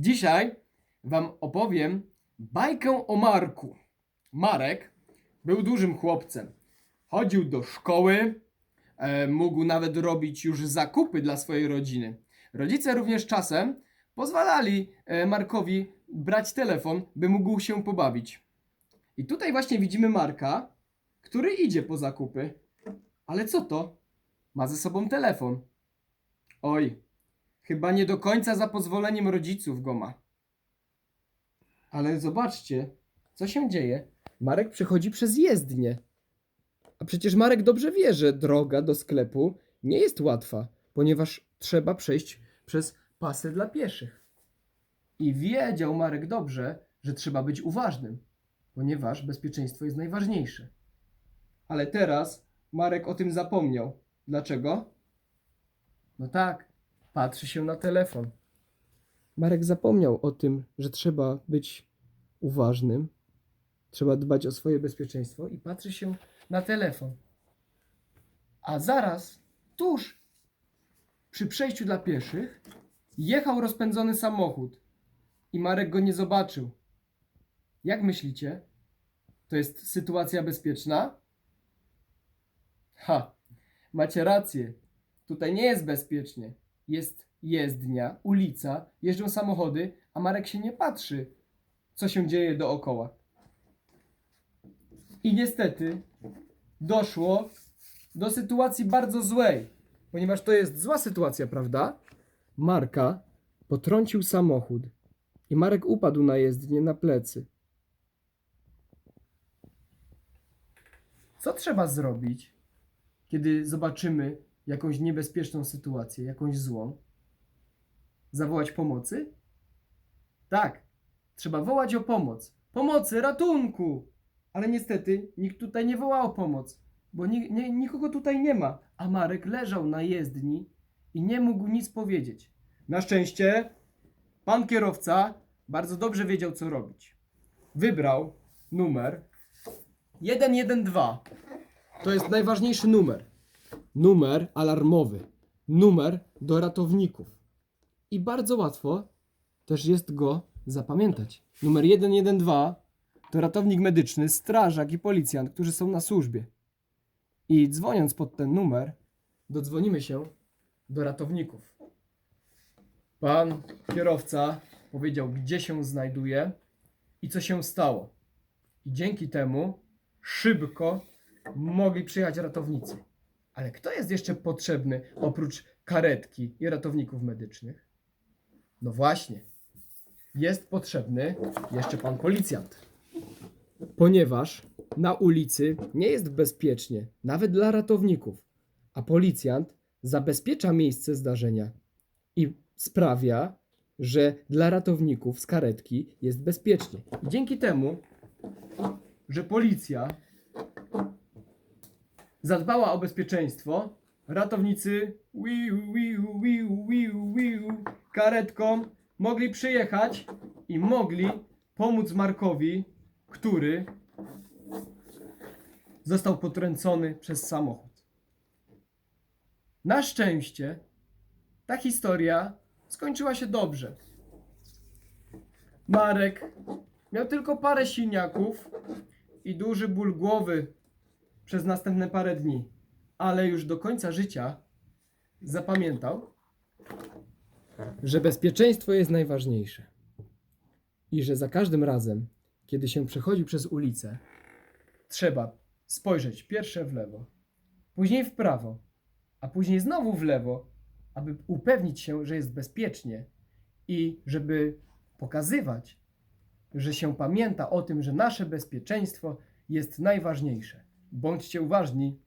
Dzisiaj Wam opowiem bajkę o Marku. Marek był dużym chłopcem. Chodził do szkoły, e, mógł nawet robić już zakupy dla swojej rodziny. Rodzice również czasem pozwalali e, Markowi brać telefon, by mógł się pobawić. I tutaj właśnie widzimy Marka, który idzie po zakupy. Ale co to? Ma ze sobą telefon. Oj, chyba nie do końca za pozwoleniem rodziców go ma. Ale zobaczcie, co się dzieje. Marek przechodzi przez jezdnię. A przecież Marek dobrze wie, że droga do sklepu nie jest łatwa, ponieważ trzeba przejść przez pasy dla pieszych. I wiedział Marek dobrze, że trzeba być uważnym, ponieważ bezpieczeństwo jest najważniejsze. Ale teraz Marek o tym zapomniał. Dlaczego? No tak, patrzy się na telefon. Marek zapomniał o tym, że trzeba być uważnym, trzeba dbać o swoje bezpieczeństwo i patrzy się na telefon. A zaraz, tuż przy przejściu dla pieszych, jechał rozpędzony samochód i Marek go nie zobaczył. Jak myślicie? To jest sytuacja bezpieczna? Ha, macie rację. Tutaj nie jest bezpiecznie. Jest jezdnia, ulica, jeżdżą samochody, a Marek się nie patrzy, co się dzieje dookoła. I niestety doszło do sytuacji bardzo złej, ponieważ to jest zła sytuacja, prawda? Marka potrącił samochód i Marek upadł na jezdnię na plecy. Co trzeba zrobić, kiedy zobaczymy jakąś niebezpieczną sytuację, jakąś złą? Zawołać pomocy? Tak, trzeba wołać o pomoc. Pomocy, ratunku! Ale niestety nikt tutaj nie wołał o pomoc, bo ni- nie, nikogo tutaj nie ma. A Marek leżał na jezdni i nie mógł nic powiedzieć. Na szczęście pan kierowca bardzo dobrze wiedział, co robić. Wybrał numer 112. To jest najważniejszy numer. Numer alarmowy. Numer do ratowników. I bardzo łatwo też jest go zapamiętać. Numer 112 to ratownik medyczny, strażak i policjant, którzy są na służbie. I dzwoniąc pod ten numer, dodzwonimy się do ratowników. Pan kierowca powiedział, gdzie się znajduje i co się stało. I dzięki temu szybko mogli przyjechać ratownicy. Ale kto jest jeszcze potrzebny oprócz karetki i ratowników medycznych? No właśnie, jest potrzebny jeszcze pan policjant. Ponieważ na ulicy nie jest bezpiecznie, nawet dla ratowników, a policjant zabezpiecza miejsce zdarzenia i sprawia, że dla ratowników z karetki jest bezpiecznie. I dzięki temu, że policja zadbała o bezpieczeństwo, ratownicy wiu, wiu, wiu, wiu, karetką mogli przyjechać i mogli pomóc Markowi, który został potrącony przez samochód. Na szczęście ta historia skończyła się dobrze. Marek miał tylko parę siniaków i duży ból głowy przez następne parę dni, ale już do końca życia zapamiętał, że bezpieczeństwo jest najważniejsze i że za każdym razem, kiedy się przechodzi przez ulicę, trzeba spojrzeć pierwsze w lewo, później w prawo, a później znowu w lewo, aby upewnić się, że jest bezpiecznie i żeby pokazywać, że się pamięta o tym, że nasze bezpieczeństwo jest najważniejsze. Bądźcie uważni